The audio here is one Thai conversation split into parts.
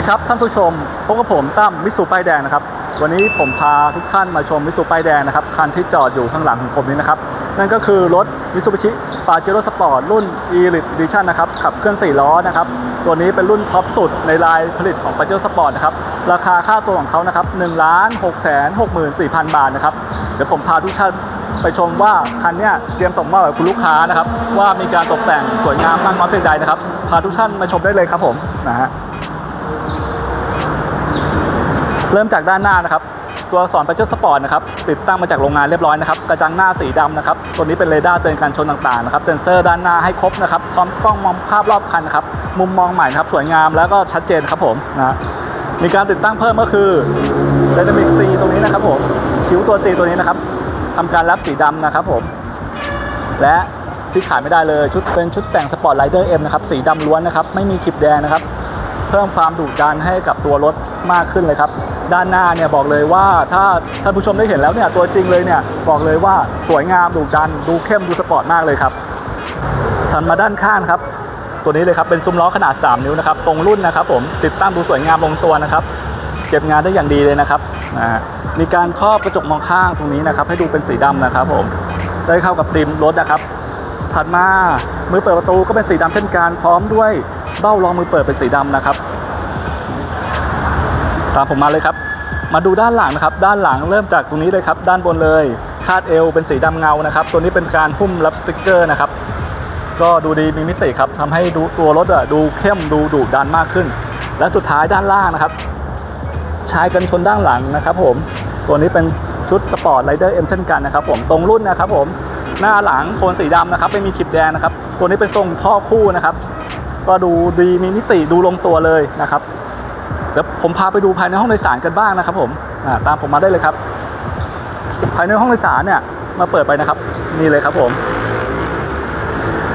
ดีครับท่านผู้ชมพบกับผมตั้มมิสูป้ายแดงนะครับ วันนี้ผมพาทุกท่านมาชมมิสูป้ายแดงนะครับคันที่จอดอยู่ข้างหลังของผมนี้นะครับ นั่นก็คือรถมิซูบิชิปาเจโร่สปอร์ตรุ่น e l i t e Edition นะครับขับเคลื่อน4ล้อนะครับ ตัวนี้เป็นรุ่นท็อปสุดในลายผลิตของปาเจโร่สปอร์ตนะครับ ราคาค่าตัวของเขานะครับ1ล้าน6แสน64,000บาทนะครับ เดี๋ยวผมพาทุกท่านไปชมว่าคันเนี้ยเตรียมส่งมอบกับคุณลูกค้านะครับ ว่ามีการตกแต่งสวยงามมากน้อยเพียงใดนะครับ พาทุกท่านมาชมได้เลยครับผมนะฮะ เริ่มจากด้านหน้านะครับ ตัวสอักษรปัจจุสปอร์ตนะครับ ติดตั้งมาจากโรงงานเรียบร้อยนะครับ กระจังหน้าสีดำนะครับ ตัวนี้เป็นเรดาร์เตือนการชนต่างๆนะครับ เซ็นเซอร์ด้านหน้าให้ครบนะครับพร้อมกล้องมองภาพรอบคันนะครับ มุมมองใหม่นะครับ สวยงามแล้วก็ชัดเจนครับผมนะมีการติดตั้งเพิ่มก็คือ Dynamic C ตรงนี้นะครับผม คิ้วตัว C ตัวนี้นะครับทำการแรปสีดำนะครับผม และที่ขายไม่ได้เลยชุดเป็นชุดแต่งสปอร์ตไ i เดอร์เอ็มนะครับ สีดำล้วนนะครับ ไม่มีขีดแดงนะครับ เพิ่มความดุดันให้กับตัวรถมากขึ้นเลยครับ ด้านหน้าเนี่ยบอกเลยว่าถ้าท่านผู้ชมได้เห็นแล้วเนี่ยตัวจริงเลยเนี่ยบอกเลยว่าสวยงามดุดันดูเข้มดูสปอร์ตมากเลยครับถัดมาด้านข้างครับตัวนี้เลยครับเป็นซุ้มล้อขนาด 3 นิ้วนะครับตรงรุ่นนะครับผมติดตั้งดูสวยงามลงตัวนะครับ เก็บงานได้อย่างดีเลยนะครับนะมีการครอบกระจกมองข้างตรงนี้นะครับ ให้ดูเป็นสีดำนะครับผมได้เข้ากับธีมรถนะครับ ถัดมามือเปิดประตูก็เป็นสีดำเช่นกันพร้อมด้วยเบ้ารองมือเปิดเป็นสีดำนะครับ ตามผมมาเลยครับ มาดูด้านหลังนะครับ ด้านหลังเริ่มจากตรงนี้เลยครับ ด้านบนเลยคาดเอวเป็นสีดำเงานะครับ ตัวนี้เป็นการหุ้มรับสติกเกอร์นะครับ ก็ดูดีมีมิติครับทำให้ดูตัวรถอะดูเข้มดูดุดันมากขึ้น และสุดท้ายด้านล่างนะครับชายกันชนด้านหลังนะครับ ผม ตัวนี้เป็นชุดสปอร์ตไรเดอร์เอ็มเช่นกันนะครับ ผมตรงรุ่นนะครับ ผม หน้าหลังโทนสีดำนะครับไม่มีขีดแดงนะครับ ตัวนี้เป็นทรงท่อคู่นะครับ ก็ดูดีมีมิติดูลงตัวเลยนะครับเดี๋ยวผมพาไปดูภายในห้องโดยสารกันบ้างนะครับ ผมตามผมมาได้เลยครับ ภายในห้องโดยสารเนี่ยมาเปิดไปนะครับ นี่เลยครับผม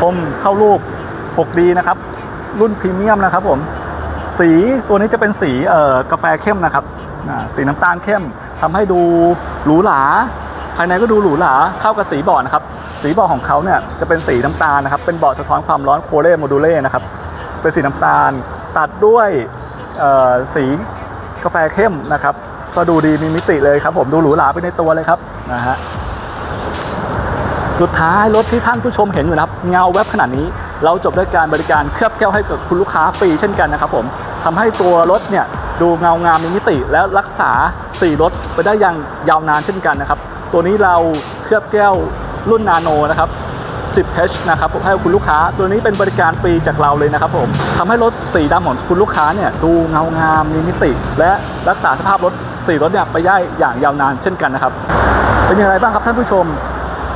ผมเข้ารูป 6D นะครับ รุ่นพรีเมียมนะครับ ผม สีตัวนี้จะเป็นสีเอ่อกาแฟเข้มนะครับสีน้ำตาลเข้มทำให้ดูหรูหรา ภายในก็ดูหรูหราเข้ากับสีเบาะนะครับ สีเบาะของเขาเนี่ยจะเป็นสีน้ำตาลนะครับ เป็นเบาะสะท้อนความร้อนโคเรโมดูเล่นะครับ เป็นสีน้ำตาลตัดด้วยสีกาแฟเข้มนะครับ ก็ดูดีมีมิติเลยครับ ผมดูหรูหราไปในตัวเลยครับนะฮะสุดท้ายรถที่ท่านผู้ชมเห็นอยู่นะครับ เงาแวบขนาดนี้ เราจบด้วยการบริการเคลือบแก้วให้กับคุณลูกค้าฟรีเช่นกันนะครับผมทำให้ตัวรถเนี่ยดูเงางามมีมิติและรักษาสีรถไปได้อย่างยาวนานเช่นกันนะครับ ตัวนี้เราเคลือบแก้วรุ่นนาโนนะครับ 10H นะครับผมให้คุณลูกค้า ตัวนี้เป็นบริการฟรีจากเราเลยนะครับผมทำให้รถสีดำของคุณลูกค้าเนี่ยดูเงางามมีมิติ และรักษาสภาพรถสีรถเนี่ยไปได้อย่างยาวนานเช่นกันนะครับ เป็นอย่างไรบ้างครับท่านผู้ชม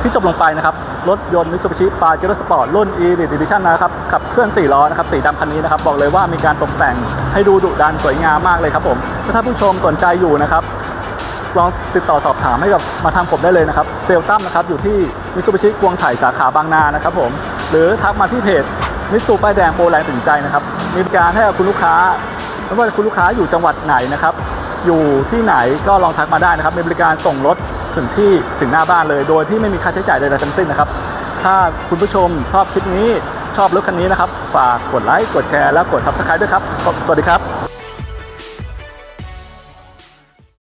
ที่จบลงไปนะครับ รถยนต์มิตซูบิชิปาเจโร่สปอร์ตรุ่น e l i t e Edition นะครับขับเคลื่อน4ล้อนะครับสีดำคันนี้นะครับ บอกเลยว่ามีการตกแต่งให้ดูดุดันสวยงามมากเลยครับผมถ้าท่านผู้ชมสนใจอยู่นะครับ ลองติดต่อสอบถามให้กับมาทางผมได้เลยนะครับเซลตั้มนะครับอยู่ที่มิตซูบิชิกวงไถ่สาขาบางนานะครับผมหรือทักมาที่เพจมิตซูป้ายแดงโปรแรงถึงใจนะครับมีบริการให้กับคุณลูกค้าไม่ว่าคุณลูกค้าอยู่จังหวัดไหนนะครับอยู่ที่ไหนก็ลองทักมาได้นะครับมีบริการส่งรถถึงที่ถึงหน้าบ้านเลย โดยที่ไม่มีค่าใช้จ่ายใดๆทั้งสิ้นนะครับ ถ้าคุณผู้ชมชอบคลิปนี้ชอบรถคันนี้นะครับ ฝากกดไลค์กดแชร์และกดซับสไครต์ด้วยครับ สวัสดีครับ